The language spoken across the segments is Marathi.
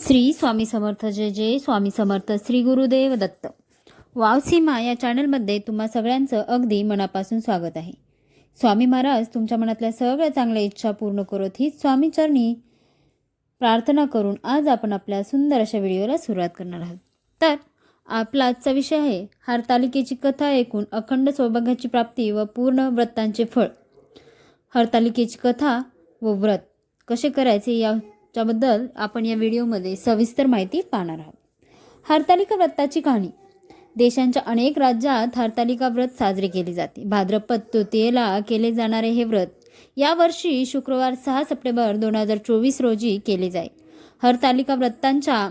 श्री स्वामी समर्थ जय जय स्वामी समर्थ श्री गुरुदेव दत्त. वावसीमा या चॅनलमध्ये तुम्हा सगळ्यांचं अगदी मनापासून स्वागत आहे. स्वामी महाराज तुमच्या मनातल्या सगळ्या चांगल्या इच्छा पूर्ण करत हीच स्वामीचरणी प्रार्थना करून आज आपण आपल्या सुंदर अशा व्हिडिओला सुरुवात करणार आहोत. तर आपला आजचा विषय आहे हरतालिकेची कथा ऐकून अखंड सौभाग्याची प्राप्ती व पूर्ण व्रतांचे फळ. हरतालिकेची कथा व व्रत कसे करायचे या ज्याबद्दल आपण या व्हिडिओमध्ये सविस्तर माहिती पाहणार आहोत. हरतालिका व्रताची कहाणी. देशांच्या अनेक राज्यात हरतालिका व्रत साजरे केले जाते. भाद्रपद तृतीयेला केले जाणारे हे व्रत यावर्षी शुक्रवार सहा सप्टेंबर दोन हजार चोवीस रोजी केले जाईल हरतालिका व्रतांच्या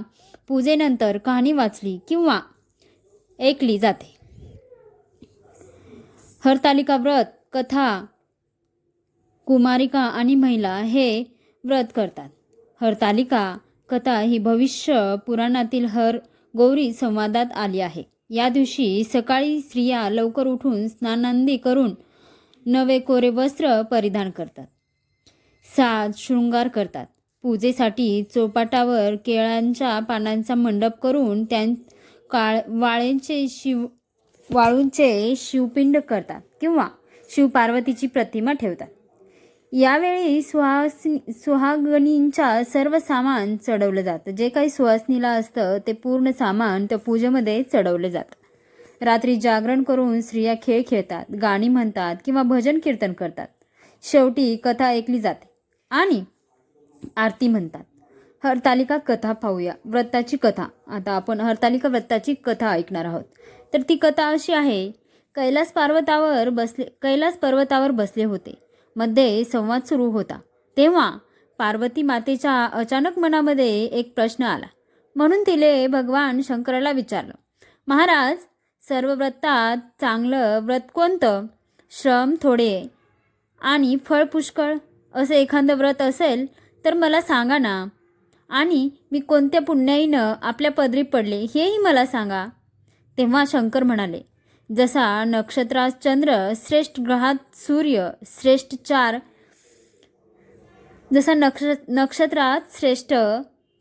पूजेनंतर कहाणी वाचली किंवा ऐकली जाते. हरतालिका व्रत कथा कुमारिका आणि महिला हे व्रत करतात. हरतालिका कथा ही भविष्य पुराणातील हर गौरी संवादात आली आहे. या दिवशी सकाळी स्त्रिया लवकर उठून स्नानांदी करून नवे कोरे वस्त्र परिधान करतात. साज शृंगार करतात. पूजेसाठी चौपाटावर केळांच्या पानांचा मंडप करून त्यां काळ वाळेंचे शिव वाळूंचे शिवपिंड करतात किंवा शिवपार्वतीची प्रतिमा ठेवतात. यावेळी सुहासनी सुहागणींच्या सर्व सामान चढवलं जातं. जे काही सुहासनीला असतं ते पूर्ण सामान त्या पूजेमध्ये चढवलं जातं. रात्री जागरण करून स्त्रिया खेळ खेळतात गाणी म्हणतात किंवा भजन कीर्तन करतात. शेवटी कथा ऐकली जाते आणि आरती म्हणतात. हरतालिका कथा पाहूया. व्रताची कथा. आता आपण हरतालिका व्रताची कथा ऐकणार आहोत. तर ती कथा अशी आहे कैलास पर्वतावर बसले कैलास पर्वतावर बसले होते. मध्ये संवाद सुरू होता. तेव्हा पार्वती मातेच्या अचानक मनामध्ये एक प्रश्न आला. म्हणून तिले भगवान शंकराला विचारलं महाराज सर्व व्रतात चांगलं व्रत कोणतं? श्रम थोडे आणि फळ पुष्कळ? असं एखादं व्रत असेल तर मला सांगा ना. आणि मी कोणत्या पुण्याईनं आपल्या पदरी पडले हेही मला सांगा. तेव्हा शंकर म्हणाले जसा नक्षत्रात चंद्र श्रेष्ठ ग्रहात सूर्य श्रेष्ठ चार. जसा नक्ष नक्षत्रात श्रेष्ठ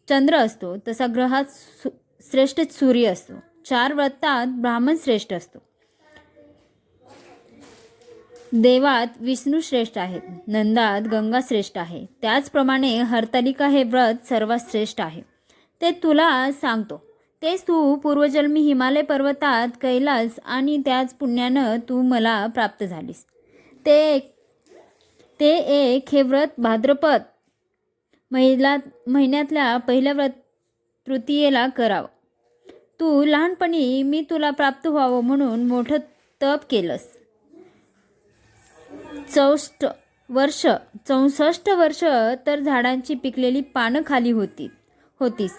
चंद्र असतो तसा ग्रहात सु श्रेष्ठ सूर्य असतो. चार व्रतात ब्राह्मण श्रेष्ठ असतो. देवात विष्णू श्रेष्ठ आहेत नंदात गंगा श्रेष्ठ आहे. त्याचप्रमाणे हरतालिका हे व्रत सर्वात श्रेष्ठ आहे. ते तुला सांगतो. तेच तू पूर्वजन्मी हिमालय पर्वतात कैलास आणि त्याच पुण्यानं तू मला प्राप्त झालीस. ते एक ते एक हे व्रत भाद्रपद महिला महिन्यातल्या पहिल्या व्रत तृतीयेला करावं. तू लहानपणी मी तुला प्राप्त व्हावं म्हणून मोठं तप केलंस. चौष्ट वर्ष चौसष्ट वर्ष तर झाडांची पिकलेली पानं खाली होती होतीस.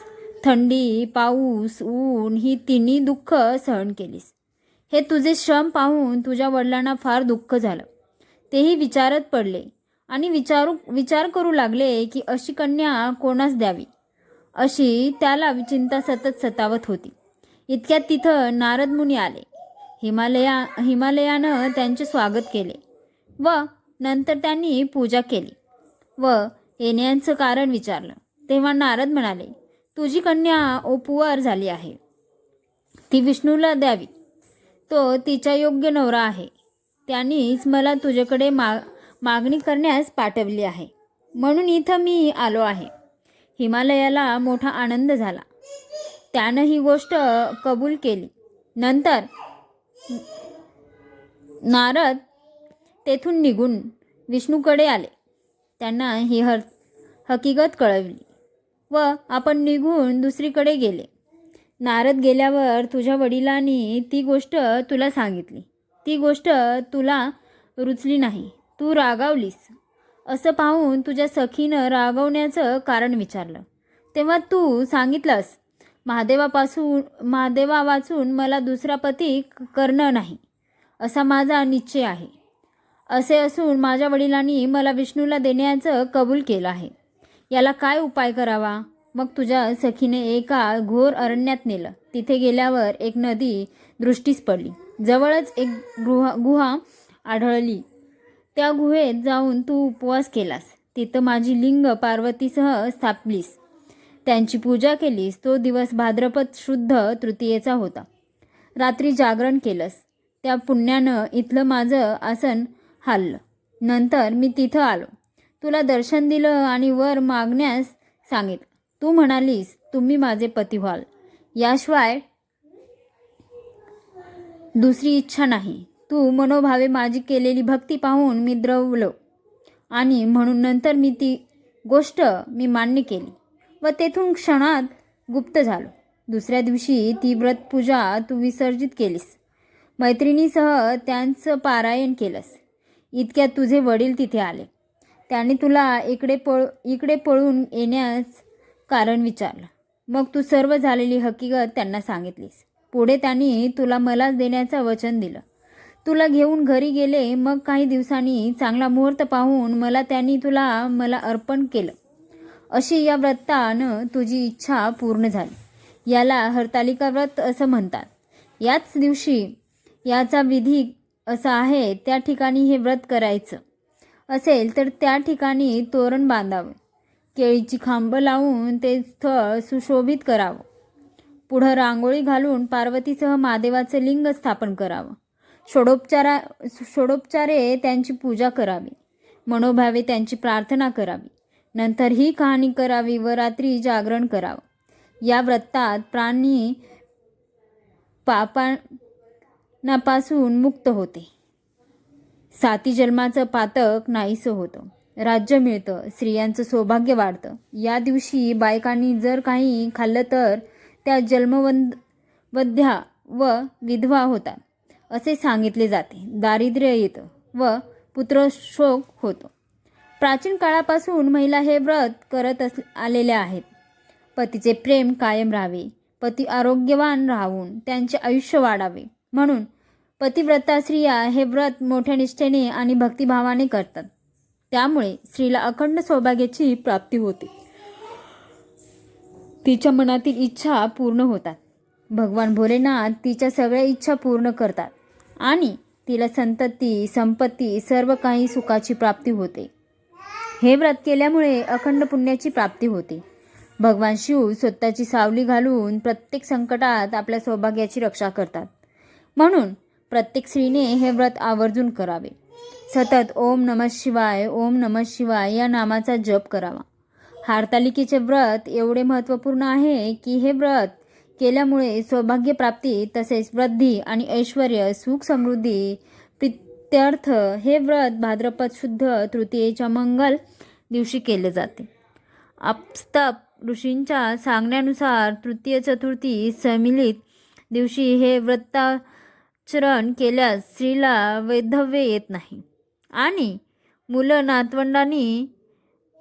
थंडी पाऊस ऊन ही तिन्ही दुःख सहन केलीस. हे तुझे श्रम पाहून तुझ्या वडिलांना फार दुःख झालं. तेही विचारत पडले आणि विचारू विचार करू लागले की अशी कन्या कोणास द्यावी? अशी त्याला चिंता सतत सतावत होती. इतक्यात तिथं नारद मुनी आले. हिमालया हिमालयानं त्यांचे स्वागत केले व नंतर त्यांनी पूजा केली व येण्याचं कारण विचारलं. तेव्हा नारद म्हणाले तुझी कन्या ओपुवार झाली आहे. ती विष्णूला द्यावी. तो तिच्या योग्य नवरा आहे. त्यांनीच मला तुझ्याकडे मा मागणी करण्यास पाठवली आहे. म्हणून इथं मी आलो आहे. हिमालयाला मोठा आनंद झाला. त्यानं ही गोष्ट कबूल केली. नंतर नारद तेथून निघून विष्णूकडे आले. त्यांना ही हर हकीकत कळवली. व आपण निघून दुसरीकडे गेले. नारद गेल्यावर तुझ्या वडिलांनी ती गोष्ट तुला सांगितली. ती गोष्ट तुला रुचली नाही. तू रागावलीस. असं पाहून तुझ्या सखीनं रागवण्याचं कारण विचारलं. तेव्हा तू सांगितलंस महादेवापासून महादेवा वाचून मला दुसरा पती करणं नाही. असा माझा निश्चय आहे. असे असून माझ्या वडिलांनी मला विष्णूला देण्याचं कबूल केलं आहे. याला काय उपाय करावा? मग तुझ्या सखीने एका घोर अरण्यात नेलं. तिथे गेल्यावर एक नदी दृष्टीस पडली. जवळच एक गुहा गुहा आढळली. त्या गुहेत जाऊन तू उपवास केलास. तिथं माझी लिंग पार्वतीसह स्थापलीस. त्यांची पूजा केलीस. तो दिवस भाद्रपद शुद्ध तृतीयेचा होता. रात्री जागरण केलंस. त्या पुण्यानं इथलं माझं आसन हाललं. नंतर मी तिथं आलो. तुला दर्शन दिलं आणि वर मागण्यास सांगितलं. तू म्हणालीस तुम्ही माझे पती व्हाल. याशिवाय दुसरी इच्छा नाही. तू मनोभावे माझी केलेली भक्ती पाहून मी द्रवलो आणि म्हणून नंतर मी ती गोष्ट मी मान्य केली व तेथून क्षणात गुप्त झालो. दुसऱ्या दिवशी ती व्रतपूजा तू विसर्जित केलीस. मैत्रिणीसह त्यांचं पारायण केलंस. इतक्यात तुझे वडील तिथे आले. त्याने तुला इकडे पळ इकडे पळून येण्यास कारण विचारलं. मग तू सर्व झालेली हकीकत त्यांना सांगितलीस. पुढे त्यांनी तुला मला देण्याचं वचन दिलं. तुला घेऊन घरी गेले मग काही दिवसांनी चांगला मुहूर्त पाहून मला त्यांनी तुला मला अर्पण केलं. अशी या व्रतानं तुझी इच्छा पूर्ण झाली. याला हरतालिका व्रत असं म्हणतात. याच दिवशी याचा विधी असा आहे त्या ठिकाणी हे व्रत करायचं. असेल तर त्या ठिकाणी तोरण बांधावं. केळीची खांबं लावून ते स्थळ सुशोभित करावं. पुढं रांगोळी घालून पार्वतीसह महादेवाचं लिंग स्थापन करावं. षोडोपचारा षोडोपचारे त्यांची पूजा करावी. मनोभावे त्यांची प्रार्थना करावी. नंतर ही कहाणी करावी व रात्री जागरण करावं. या व्रतात प्राणी पापांपासून मुक्त होते. साती जन्माचं पातक नाहीसं होतं. राज्य मिळतं स्त्रियांचं सौभाग्य वाढतं. या दिवशी बायकांनी जर काही खाल्लं तर त्या जन्मवंद वध्या व विधवा होतात असे सांगितले जाते. दारिद्र्य येतं व पुत्रशोक होतो. प्राचीन काळापासून महिला हे व्रत करत अस आलेल्या आहेत. पतीचे प्रेम कायम राहावे पती आरोग्यवान राहून त्यांचे आयुष्य वाढावे म्हणून पतिव्रता स्त्रिया हे व्रत मोठ्या निष्ठेने आणि भक्तिभावाने करतात. त्यामुळे स्त्रीला अखंड सौभाग्याची प्राप्ती होते. तिच्या मनातील इच्छा पूर्ण होतात. भगवान भोलेनाथ तिच्या सगळ्या इच्छा पूर्ण करतात आणि तिला संतती संपत्ती सर्व काही सुखाची प्राप्ती होते. हे व्रत केल्यामुळे अखंड पुण्याची प्राप्ती होते. भगवान शिव स्वतःची सावली घालून प्रत्येक संकटात आपल्या सौभाग्याची रक्षा करतात. म्हणून प्रत्येक स्त्रीने हे व्रत आवर्जून करावे. सतत ओम नमः शिवाय ओम नमः शिवाय या नामाचा जप करावा. हारतालिकेचे व्रत एवढे महत्त्वपूर्ण आहे की हे व्रत केल्यामुळे सौभाग्यप्राप्ती तसेच वृद्धी आणि ऐश्वर सुख समृद्धी प्रित्यर्थ हे व्रत भाद्रपद शुद्ध तृतीयेच्या मंगल दिवशी केले जाते. आपस्तप ऋषींच्या सांगण्यानुसार तृतीय चतुर्थी समिलित दिवशी हे व्रता आचरण केल्यास स्त्रीला वैधव्य येत नाही. आणि मुलं नातवंडांनी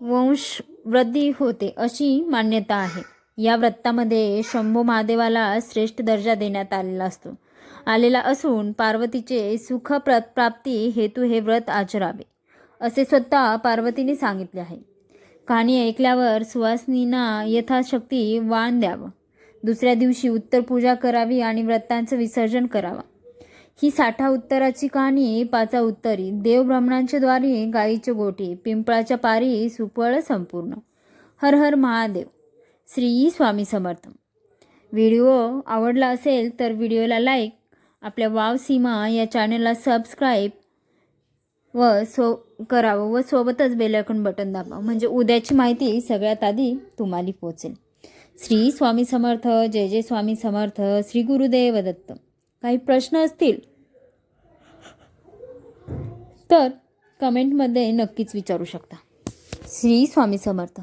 वंशवृद्धी होते अशी मान्यता आहे. या व्रतामध्ये शंभू महादेवाला श्रेष्ठ दर्जा देण्यात आलेला असतो. आलेला असून पार्वतीचे सुख प्र प्राप्ती हेतू हे व्रत आचरावे असे स्वतः पार्वतीने सांगितले आहे. कहाणी ऐकल्यावर सुवासिनींना यथाशक्ती वाण द्यावं. दुसऱ्या दिवशी उत्तर पूजा करावी आणि व्रतांचं विसर्जन करावं. ही साठा उत्तराची कहाणी पाचा उत्तरी. देव ब्राह्मणांच्या द्वारे गायीचे गोठी पिंपळाच्या पारी सुपळ संपूर्ण. हर हर महादेव. श्री स्वामी समर्थ. व्हिडिओ आवडला असेल तर व्हिडिओला लाईक आपल्या वाव सीमा या चॅनलला सबस्क्राईब व सो करावं व सोबतच बेलायकॉन बटन दाबा. म्हणजे उद्याची माहिती सगळ्यात आधी तुम्हाला पोचेल श्री स्वामी समर्थ. जय जय स्वामी समर्थ. श्री गुरुदेव दत्त. काही प्रश्न असतील तर कमेंटमध्ये नक्कीच विचारू शकता. श्री स्वामी समर्थ.